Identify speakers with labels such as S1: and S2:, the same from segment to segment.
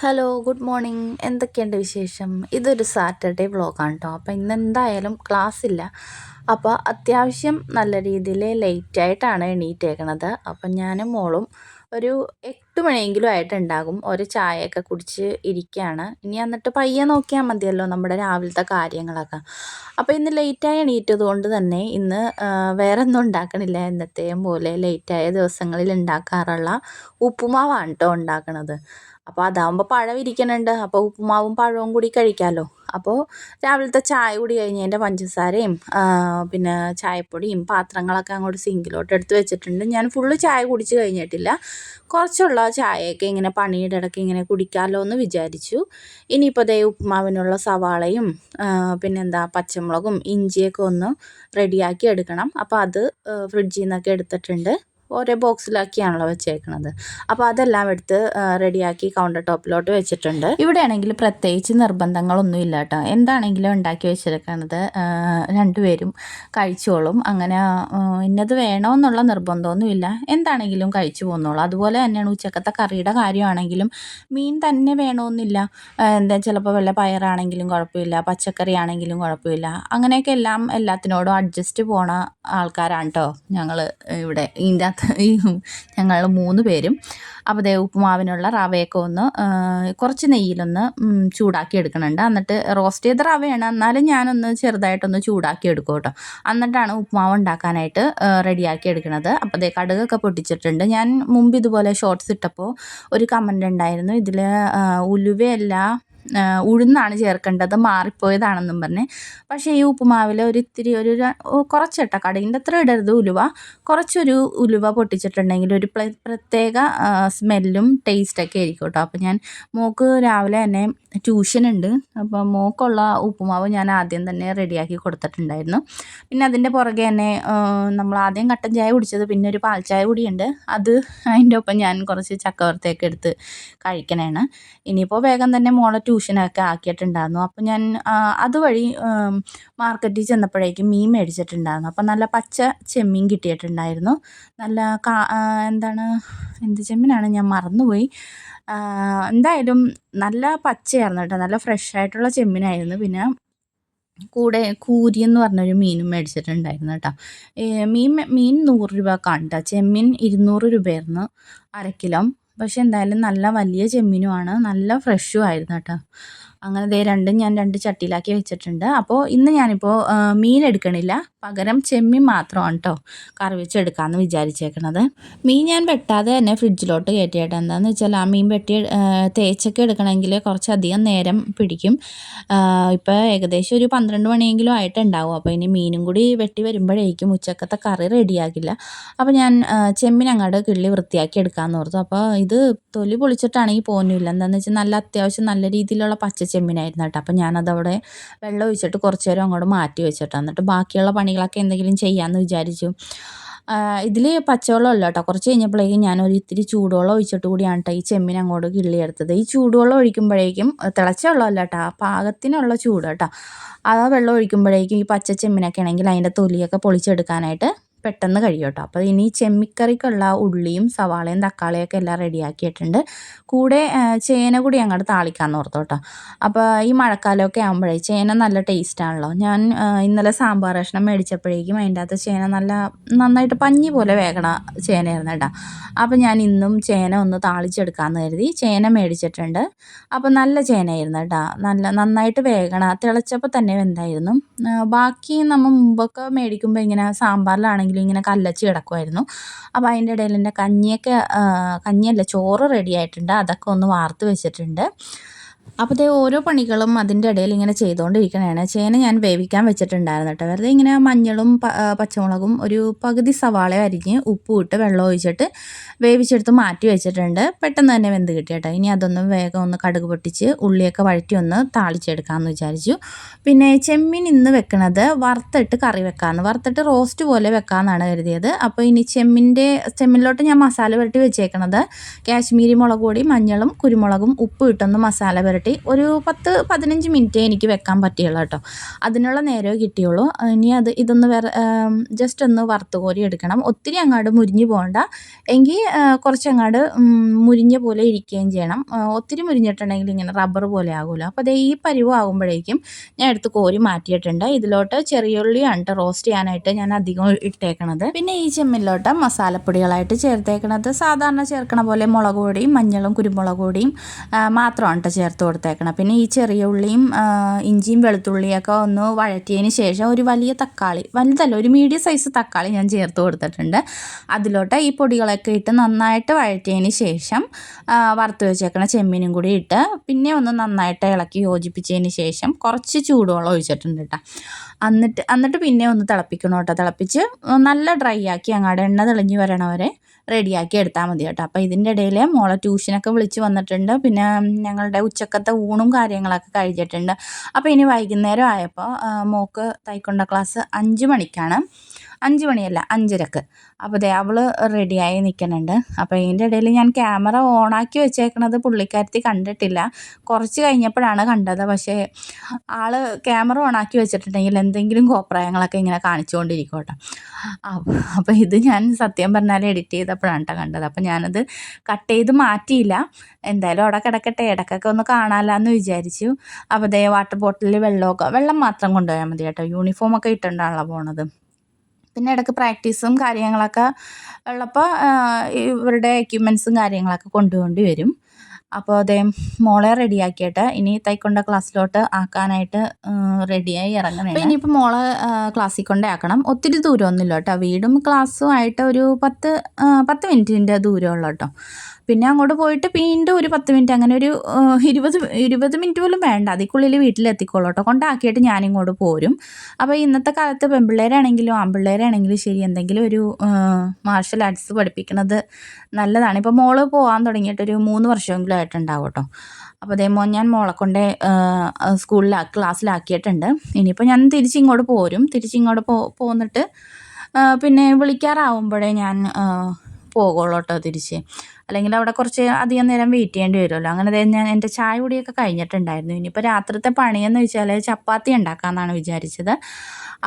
S1: Hello good morning എന്തൊക്കെയുണ്ട് വിശേഷം? ഇതൊരു സാറ്റർഡേ വ്ളോഗാണ് കേട്ടോ അപ്പോൾ ഇന്ന് എന്തായാലും ക്ലാസ് ഇല്ല. അപ്പോൾ അത്യാവശ്യം നല്ല രീതിയിൽ ലേറ്റായിട്ടാണ് എണീറ്റേക്കണത്. അപ്പം ഞാനും മോളും ഒരു എട്ട് മണിയെങ്കിലും ആയിട്ടുണ്ടാകും. ഒരു ചായയൊക്കെ കുടിച്ച് ഇരിക്കുകയാണ് ഇനി എന്നിട്ട് പയ്യെ നോക്കിയാൽ മതിയല്ലോ നമ്മുടെ രാവിലത്തെ കാര്യങ്ങളൊക്കെ. അപ്പോൾ ഇന്ന് ലേറ്റായി എണീറ്റത് കൊണ്ട് തന്നെ ഇന്ന് വേറെ ഒന്നും ഉണ്ടാക്കണില്ല എന്നത്തെയും പോലെ ലേറ്റായ ദിവസങ്ങളിൽ ഉണ്ടാക്കാറുള്ള ഉപ്പുമാവാണ് കേട്ടോ ഉണ്ടാക്കണത്. അപ്പോൾ അതാകുമ്പോൾ പഴം ഇരിക്കണുണ്ട് അപ്പോൾ ഉപ്പുമാവും പഴവും കൂടി കഴിക്കാമല്ലോ അപ്പോൾ രാവിലത്തെ ചായ കൂടി കഴിഞ്ഞതിന്റെ പഞ്ചസാരയും പിന്നെ ചായപ്പൊടിയും പാത്രങ്ങളൊക്കെ അങ്ങോട്ട് സിങ്കിലോട്ട് എടുത്ത് വെച്ചിട്ടുണ്ട്. ഞാൻ ഫുള്ള് ചായ കുടിച്ച് കഴിഞ്ഞിട്ടില്ല. കുറച്ചുള്ള ചായയൊക്കെ ഇങ്ങനെ പണിയുടെ ഇടയ്ക്ക് ഇങ്ങനെ കുടിക്കാമല്ലോ എന്ന് വിചാരിച്ചു. ഇനിയിപ്പോൾ ദേ ഉപ്പുമാവിനുള്ള സവാളയും പിന്നെന്താ പച്ചമുളകും ഇഞ്ചിയൊക്കെ ഒന്ന് റെഡിയാക്കി എടുക്കണം. അപ്പോൾ അത് ഫ്രിഡ്ജിൽ നിന്നൊക്കെ എടുത്തിട്ടുണ്ട്. ഓരോ ബോക്സിലാക്കിയാണല്ലോ വെച്ചേക്കണത്. അപ്പോൾ അതെല്ലാം എടുത്ത് റെഡിയാക്കി കൗണ്ടർ ടോപ്പിലോട്ട് വെച്ചിട്ടുണ്ട്. ഇവിടെ ആണെങ്കിൽ പ്രത്യേകിച്ച് നിർബന്ധങ്ങളൊന്നും ഇല്ല കേട്ടോ എന്താണെങ്കിലും ഉണ്ടാക്കി വെച്ചിരിക്കുന്നത് രണ്ടുപേരും കഴിച്ചോളും. അങ്ങനെ ഇന്നത് വേണമെന്നുള്ള നിർബന്ധമൊന്നുമില്ല. എന്താണെങ്കിലും കഴിച്ചു പോന്നോളൂ. അതുപോലെ തന്നെയാണ് ഉച്ചക്കത്തെ കറിയുടെ കാര്യമാണെങ്കിലും മീൻ തന്നെ വേണമെന്നില്ല എന്താ ചിലപ്പോൾ വല്ല പയറാണെങ്കിലും കുഴപ്പമില്ല പച്ചക്കറി ആണെങ്കിലും കുഴപ്പമില്ല. അങ്ങനെയൊക്കെ എല്ലാം എല്ലാത്തിനോടും അഡ്ജസ്റ്റ് പോണ ആൾക്കാരാണ് കേട്ടോ ഞങ്ങൾ ഇവിടെ. ഇതിന്റെ ഈ ഞങ്ങൾ മൂന്ന് പേരും. അപ്പോൾ ദേ ഉപ്പുമാവിനുള്ള റവയൊക്കെ ഒന്ന് കുറച്ച് നെയ്യിലൊന്ന് ചൂടാക്കി എടുക്കണുണ്ട്. എന്നിട്ട് റോസ്റ്റ് ചെയ്ത റവയാണ്. എന്നാലും ഞാനൊന്ന് ചെറുതായിട്ടൊന്ന് ചൂടാക്കി എടുക്കും കേട്ടോ. എന്നിട്ടാണ് ഉപ്പുമാവ് ഉണ്ടാക്കാനായിട്ട് റെഡിയാക്കി എടുക്കുന്നത് അപ്പോൾ ദേ കടുകൊക്കെ പൊട്ടിച്ചിട്ടുണ്ട്. ഞാൻ മുമ്പ് ഇതുപോലെ ഷോർട്ട്സ് ഇട്ടപ്പോൾ ഒരു കമന്റ് ഉണ്ടായിരുന്നു. ഇതിൽ ഉലുവയല്ല ഉഴുന്നാണ് ചേർക്കേണ്ടത്. മാറിപ്പോയതാണെന്നും പറഞ്ഞ്. പക്ഷേ ഈ ഉപ്പുമാവിൽ ഒരു ഇത്തിരി ഒരു കുറച്ചിട്ട. കടയിന്റെ അത്ര ഇടരുത് ഉലുവ. കുറച്ചൊരു ഉലുവ പൊട്ടിച്ചിട്ടുണ്ടെങ്കിൽ ഒരു പ്രത്യേക സ്മെല്ലും ടേസ്റ്റൊക്കെ ആയിരിക്കും കേട്ടോ അപ്പോൾ ഞാൻ മോക്ക് രാവിലെ തന്നെ ട്യൂഷനുണ്ട്. അപ്പോൾ മോക്കുള്ള ഉപ്പുമാവ് ഞാൻ ആദ്യം തന്നെ റെഡിയാക്കി കൊടുത്തിട്ടുണ്ടായിരുന്നു. പിന്നെ അതിന്റെ പുറകെ തന്നെ നമ്മൾ ആദ്യം കട്ടൻ ചായ കുടിച്ചത് പിന്നെ ഒരു പാൽ ചായ കൂടിയുണ്ട്. അത് അതിന്റെ ഒപ്പം ഞാൻ കുറച്ച് ചക്കവർത്തയൊക്കെ എടുത്ത് കഴിക്കണേണ്. ഇനിയിപ്പോൾ വേഗം തന്നെ മോളെ ട്യൂഷനൊക്കെ ആക്കിയിട്ടുണ്ടായിരുന്നു. അപ്പോൾ ഞാൻ അതുവഴി മാർക്കറ്റിൽ ചെന്നപ്പോഴേക്കും മീൻ മേടിച്ചിട്ടുണ്ടായിരുന്നു. അപ്പോൾ നല്ല പച്ച ചെമ്മീൻ കിട്ടിയിട്ടുണ്ടായിരുന്നു. നല്ല കാ എന്താണ് എന്ത് ചെമ്മീനാണ് ഞാൻ മറന്നുപോയി. എന്തായാലും നല്ല പച്ചയായിരുന്നു കേട്ടോ. നല്ല ഫ്രഷ് ആയിട്ടുള്ള ചെമ്മീനായിരുന്നു. പിന്നെ കൂടെ കൂരി എന്ന് പറഞ്ഞൊരു മീനും മേടിച്ചിട്ടുണ്ടായിരുന്നു കേട്ടോ. മീൻ മീൻ നൂറ് രൂപ കാണട്ടോ ചെമ്മീൻ ഇരുന്നൂറ് രൂപയായിരുന്നു അര കിലോ. പക്ഷെ എന്തായാലും നല്ല വലിയ ചെമ്മീനുമാണ്. നല്ല ഫ്രഷും ആയിരുന്നു കേട്ടോ. അങ്ങനെ ദേ രണ്ടും ഞാൻ രണ്ട് ചട്ടിയിലാക്കി വെച്ചിട്ടുണ്ട്. അപ്പോൾ ഇന്ന് ഞാനിപ്പോൾ മീൻ എടുക്കണില്ല. പകരം ചെമ്മീൻ മാത്രമാണ് കേട്ടോ കറി വെച്ചെടുക്കാമെന്ന് വിചാരിച്ചേക്കണത്. മീൻ ഞാൻ വെട്ടാതെ തന്നെ ഫ്രിഡ്ജിലോട്ട് കയറ്റിയിട്ട്. എന്താണെന്ന് വെച്ചാൽ ആ മീൻ വെട്ടി തേച്ചൊക്കെ എടുക്കണമെങ്കിൽ കുറച്ചധികം നേരം പിടിക്കും. ഇപ്പോൾ ഏകദേശം ഒരു പന്ത്രണ്ട് മണിയെങ്കിലും ആയിട്ടുണ്ടാവും. അപ്പോൾ ഇനി മീനും കൂടി വെട്ടി വരുമ്പോഴേക്കും ഉച്ചക്കത്തെ കറി റെഡിയാകില്ല അപ്പോൾ ഞാൻ ചെമ്മീൻ അങ്ങോട്ട് കിള്ളി വൃത്തിയാക്കി എടുക്കാമെന്ന് ഓർത്തു. അപ്പോൾ ഇത് തൊലി പൊളിച്ചിട്ടാണെങ്കിൽ പോകുന്നില്ല എന്താണെന്ന് വെച്ചാൽ നല്ല അത്യാവശ്യം നല്ല രീതിയിലുള്ള പച്ച ചെമ്മീനായിരുന്നു കേട്ടോ. അപ്പോൾ ഞാനതവിടെ വെള്ളം ഒഴിച്ചിട്ട് കുറച്ച് നേരം അങ്ങോട്ട് മാറ്റി വെച്ചിട്ടോ. എന്നിട്ട് ബാക്കിയുള്ള പണികളൊക്കെ എന്തെങ്കിലും ചെയ്യാമെന്ന് വിചാരിച്ചു. ഇതിൽ പച്ചവെള്ളം അല്ല കേട്ടോ. കുറച്ച് കഴിഞ്ഞപ്പോഴേക്കും ഞാനൊരു ഇത്തിരി ചൂടുവെള്ളം ഒഴിച്ചിട്ട് കൂടിയാണ് കേട്ടോ ഈ ചെമ്മീൻ അങ്ങോട്ട് കിള്ളിയെടുത്തത്. ഈ ചൂടുവെള്ളം ഒഴിക്കുമ്പോഴേക്കും തിളച്ച വെള്ളം അല്ല കേട്ടോ. പാകത്തിനുള്ള ചൂട് കേട്ടോ. ആ വെള്ളം ഒഴിക്കുമ്പോഴേക്കും ഈ പച്ച ചെമ്മീനൊക്കെ ആണെങ്കിൽ അതിന്റെ തൊലിയൊക്കെ പൊളിച്ചെടുക്കാനായിട്ട് പെട്ടെന്ന് കഴിയും കേട്ടോ അപ്പോൾ ഇനി ചെമ്മിക്കറിക്കുള്ള ഉള്ളിയും സവാളയും തക്കാളിയൊക്കെ എല്ലാം റെഡിയാക്കിയിട്ടുണ്ട്. കൂടെ ചേന കൂടി അങ്ങോട്ട് താളിക്കാമെന്ന് ഓർത്തു കേട്ടോ. അപ്പോൾ ഈ മഴക്കാലമൊക്കെ ആകുമ്പോഴേ ചേന നല്ല ടേസ്റ്റാണല്ലോ ഞാൻ ഇന്നലെ സാമ്പാർ കഷ്ണം മേടിച്ചപ്പോഴേക്കും അതിന്റെ അകത്ത് ചേന നല്ല നന്നായിട്ട് പഞ്ഞി പോലെ വേഗണ ചേനയായിരുന്നു കേട്ടോ. അപ്പോൾ ഞാൻ ഇന്നും ചേന ഒന്ന് താളിച്ചെടുക്കാമെന്ന് കരുതി ചേന മേടിച്ചിട്ടുണ്ട്. അപ്പോൾ നല്ല ചേനയായിരുന്നു കേട്ടോ. നല്ല നന്നായിട്ട് വേഗണ തിളച്ചപ്പോൾ തന്നെ വെന്തായിരുന്നു. ബാക്കി നമ്മൾ മുമ്പൊക്കെ മേടിക്കുമ്പോൾ ഇങ്ങനെ സാമ്പാറിലാണെങ്കിൽ ഇങ്ങനെ കല്ലച്ച് കിടക്കുമായിരുന്നു അപ്പോൾ അതിന്റെ ഇടയിൽ എന്റെ കഞ്ഞിയൊക്കെ കഞ്ഞിയല്ല ചോറ് റെഡി ആയിട്ടുണ്ട്. അതൊക്കെ ഒന്ന് വാർത്ത് വെച്ചിട്ടുണ്ട്. അപ്പോൾ ഓരോ പണികളും അതിന്റെ ഇടയിൽ ഇങ്ങനെ ചെയ്തുകൊണ്ടിരിക്കണതാണ് ചേന ഞാൻ വേവിക്കാൻ വെച്ചിട്ടുണ്ടായിരുന്നു കേട്ടോ വെറുതെ ഇങ്ങനെ മഞ്ഞളും പച്ചമുളകും ഒരു പകുതി സവാള അരിഞ്ഞ് ഉപ്പ് ഇട്ട് വെള്ളം ഒഴിച്ചിട്ട് വേവിച്ചെടുത്ത് മാറ്റി വെച്ചിട്ടുണ്ട്. പെട്ടെന്ന് തന്നെ വെന്ത് കിട്ടി കേട്ടോ ഇനി അതൊന്ന് വേഗം ഒന്ന് കടുക് പൊട്ടിച്ച് ഉള്ളിയൊക്കെ വഴറ്റി ഒന്ന് താളിച്ചെടുക്കാമെന്ന് വിചാരിച്ചു. പിന്നെ ചെമ്മീൻ ഇന്ന് വെക്കണത് വറുത്തിട്ട് കറി വെക്കാമെന്ന് വറുത്തിട്ട് റോസ്റ്റ് പോലെ വെക്കാമെന്നാണ് കരുതിയത്. അപ്പോൾ ഇനി ചെമ്മിന്റെ ചെമ്മിലോട്ട് ഞാൻ മസാല പുരട്ടി വെച്ചേക്കണത് കാശ്മീരി മുളക് മഞ്ഞളും കുരുമുളകും ഉപ്പ് ഇട്ടൊന്ന് മസാല പുരട്ടി ഒരു പത്ത് പതിനഞ്ച് മിനിറ്റ് എനിക്ക് വെക്കാൻ പറ്റിയുള്ളൂ കേട്ടോ. അതിനുള്ള നേരമേ കിട്ടിയുള്ളൂ. ഇനി അത് ഇതൊന്ന് വേറെ ജസ്റ്റ് ഒന്ന് വറുത്ത് കോരി എടുക്കണം. ഒത്തിരി അങ്ങാട് മുരിഞ്ഞ് പോകണ്ട. എങ്കിൽ കുറച്ചങ്ങാട് മുരിഞ്ഞ പോലെ ഇരിക്കുകയും ചെയ്യണം. ഒത്തിരി മുരിഞ്ഞിട്ടുണ്ടെങ്കിൽ ഇങ്ങനെ റബ്ബർ പോലെ ആകുമല്ലോ അപ്പോൾ അതേ ഈ പരുവാകുമ്പോഴേക്കും ഞാൻ എടുത്ത് കോരി മാറ്റിയിട്ടുണ്ട്. ഇതിലോട്ട് ചെറിയുള്ളിയാണ് റോസ്റ്റ് ചെയ്യാനായിട്ട് ഞാൻ അധികം ഇട്ടേക്കണത്. പിന്നെ ഈ ചെമ്മിലോട്ട് മസാലപ്പൊടികളായിട്ട് ചേർത്തേക്കണത്. സാധാരണ ചേർക്കണ പോലെ മുളക് പൊടിയും മഞ്ഞളും കുരുമുളക് പൊടിയും മാത്രമാണ് ചേർത്ത് കൊടുത്തേക്കണം. പിന്നെ ഈ ചെറിയ ഉള്ളിയും ഇഞ്ചിയും വെളുത്തുള്ളിയൊക്കെ ഒന്ന് വഴറ്റിയതിന് ശേഷം ഒരു വലിയ തക്കാളി വലുതല്ല ഒരു മീഡിയം സൈസ് തക്കാളി ഞാൻ ചേർത്ത് കൊടുത്തിട്ടുണ്ട്. അതിലോട്ട് ഈ പൊടികളൊക്കെ ഇട്ട് നന്നായിട്ട് വഴറ്റിയതിന് ശേഷം വറുത്ത് വെച്ചേക്കണ ചെമ്മീനും കൂടി ഇട്ട് പിന്നെ ഒന്ന് നന്നായിട്ട് ഇളക്കി യോജിപ്പിച്ചതിന് ശേഷം കുറച്ച് ചൂടുവെള്ളം ഒഴിച്ചിട്ടുണ്ട് കേട്ടോ എന്നിട്ട് എന്നിട്ട് പിന്നെ ഒന്ന് തിളപ്പിക്കണം കേട്ടോ തിളപ്പിച്ച് നല്ല ഡ്രൈ ആക്കി അങ്ങാട് എണ്ണ തെളിഞ്ഞ് വരണ വരെ റെഡിയാക്കി എടുത്താൽ മതി കേട്ടോ. അപ്പോൾ ഇതിന്റെ ഇടയിൽ മോളെ ട്യൂഷനൊക്കെ വിളിച്ച് വന്നിട്ടുണ്ട്. പിന്നെ ഞങ്ങളുടെ ഉച്ചക്കത്തെ ഊണും കാര്യങ്ങളൊക്കെ കഴിഞ്ഞിട്ടുണ്ട്. അപ്പോൾ ഇനി വൈകുന്നേരം ആയപ്പോൾ മോക്ക് തൈക്കൊണ്ട ക്ലാസ് അഞ്ച് മണിക്കാണ്. അഞ്ച് മണിയല്ല അഞ്ചരക്ക്. അപ്പോൾ ദേ അവൾ റെഡിയായി നിൽക്കുന്നുണ്ട് അപ്പോൾ ഇതിന്റെ ഇടയിൽ ഞാൻ ക്യാമറ ഓണാക്കി വെച്ചേക്കണത് പുള്ളിക്കാരത്തി കണ്ടിട്ടില്ല. കുറച്ച് കഴിഞ്ഞപ്പോഴാണ് കണ്ടത്. പക്ഷേ ആൾ ക്യാമറ ഓണാക്കി വെച്ചിട്ടുണ്ടെങ്കിൽ എന്തെങ്കിലും കോപ്രായങ്ങളൊക്കെ ഇങ്ങനെ കാണിച്ചുകൊണ്ടിരിക്കോട്ടെ അപ്പോൾ ഇത് ഞാൻ സത്യം പറഞ്ഞാൽ എഡിറ്റ് ചെയ്തപ്പോഴാണ് കേട്ടോ കണ്ടത്. അപ്പോൾ ഞാനത് കട്ട് ചെയ്ത് മാറ്റിയില്ല. എന്തായാലും അവിടെ കിടക്കട്ടെ ഇടക്കൊക്കെ ഒന്ന് കാണാമല്ലാന്ന് വിചാരിച്ചു. അപ്പോൾ ദേ വാട്ടർ ബോട്ടിലിൽ വെള്ളമൊക്കെ വെള്ളം മാത്രം കൊണ്ടുപോയാൽ മതി കേട്ടോ യൂണിഫോമൊക്കെ ഇട്ടുകൊണ്ടാണല്ലോ പോണത്. പിന്നെ ഇടയ്ക്ക് പ്രാക്ടീസും കാര്യങ്ങളൊക്കെ ഉള്ളപ്പോൾ ഇവരുടെ എക്യുപ്മെൻസും കാര്യങ്ങളൊക്കെ കൊണ്ടുപോകേണ്ടി വരും. അപ്പോൾ അതേ മോളെ റെഡിയാക്കിയിട്ട് ഇനി തൈക്കൊണ്ട ക്ലാസ്സിലോട്ട് ആക്കാനായിട്ട് റെഡിയായി ഇറങ്ങണം ഇനിയിപ്പോൾ മോളെ ക്ലാസ്സിൽ കൊണ്ടേ ആക്കണം. ഒത്തിരി ദൂരമൊന്നുമില്ല കേട്ടോ. വീടും ക്ലാസ്സും ആയിട്ട് ഒരു പത്ത് പത്ത് മിനിറ്റിന്റെ ദൂരമുള്ളൂ കേട്ടോ. പിന്നെ അങ്ങോട്ട് പോയിട്ട് വീണ്ടും ഒരു പത്ത് മിനിറ്റ് അങ്ങനെ ഒരു ഇരുപത് ഇരുപത് മിനിറ്റ് പോലും വേണ്ട. അതിക്കുള്ളിൽ വീട്ടിലെത്തിക്കോളൂ കേട്ടോ. കൊണ്ടാക്കിയിട്ട് ഞാനിങ്ങോട്ട് പോരും. അപ്പോൾ ഇന്നത്തെ കാലത്ത് പെൺപിള്ളേരാണെങ്കിലും ആൺപിള്ളേരാണെങ്കിലും ശരി എന്തെങ്കിലും ഒരു മാർഷൽ ആർട്സ് പഠിപ്പിക്കുന്നത് നല്ലതാണ്. ഇപ്പോൾ മോൾ പോകാൻ തുടങ്ങിയിട്ടൊരു മൂന്ന് വർഷമെങ്കിലും ആയിട്ടുണ്ടാവും കേട്ടോ അപ്പോൾ അതേ മോൻ ഞാൻ മോളെ കൊണ്ട് സ്കൂളിലാ ക്ലാസ്സിലാക്കിയിട്ടുണ്ട്. ഇനിയിപ്പോൾ ഞാൻ തിരിച്ചിങ്ങോട്ട് പോരും. തിരിച്ചിങ്ങോട്ട് പോ പോന്നിട്ട് പിന്നെ വിളിക്കാറാവുമ്പോഴേ ഞാൻ പോകുള്ളൂ കേട്ടോ തിരിച്ച്. അല്ലെങ്കിൽ അവിടെ കുറച്ച് അധികം നേരം വെയിറ്റ് ചെയ്യേണ്ടി വരുമല്ലോ. അങ്ങനെ ഞാൻ എന്റെ ചായ കുടിയൊക്കെ കഴിഞ്ഞിട്ടുണ്ടായിരുന്നു. ഇനിയിപ്പോൾ രാത്രിത്തെ പണിയെന്ന് വെച്ചാൽ ചപ്പാത്തി ഉണ്ടാക്കാമെന്നാണ് വിചാരിച്ചത്.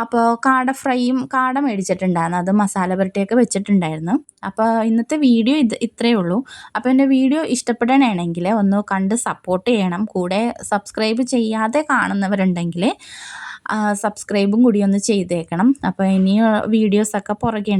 S1: അപ്പോൾ കാട ഫ്രൈയും കാട മേടിച്ചിട്ടുണ്ടായിരുന്നു. അത് മസാല പുരട്ടിയൊക്കെ വെച്ചിട്ടുണ്ടായിരുന്നു. അപ്പോൾ ഇന്നത്തെ വീഡിയോ ഇത് ഇത്രയേ ഉള്ളൂ. അപ്പോൾ എന്റെ വീഡിയോ ഇഷ്ടപ്പെടണമെങ്കിൽ ഒന്ന് കണ്ട് സപ്പോർട്ട് ചെയ്യണം. കൂടെ സബ്സ്ക്രൈബ് ചെയ്യാതെ കാണുന്നവരുണ്ടെങ്കിൽ സബ്സ്ക്രൈബും കൂടി ഒന്ന് ചെയ്തേക്കണം. അപ്പോൾ ഇനി വീഡിയോസൊക്കെ പുറകെ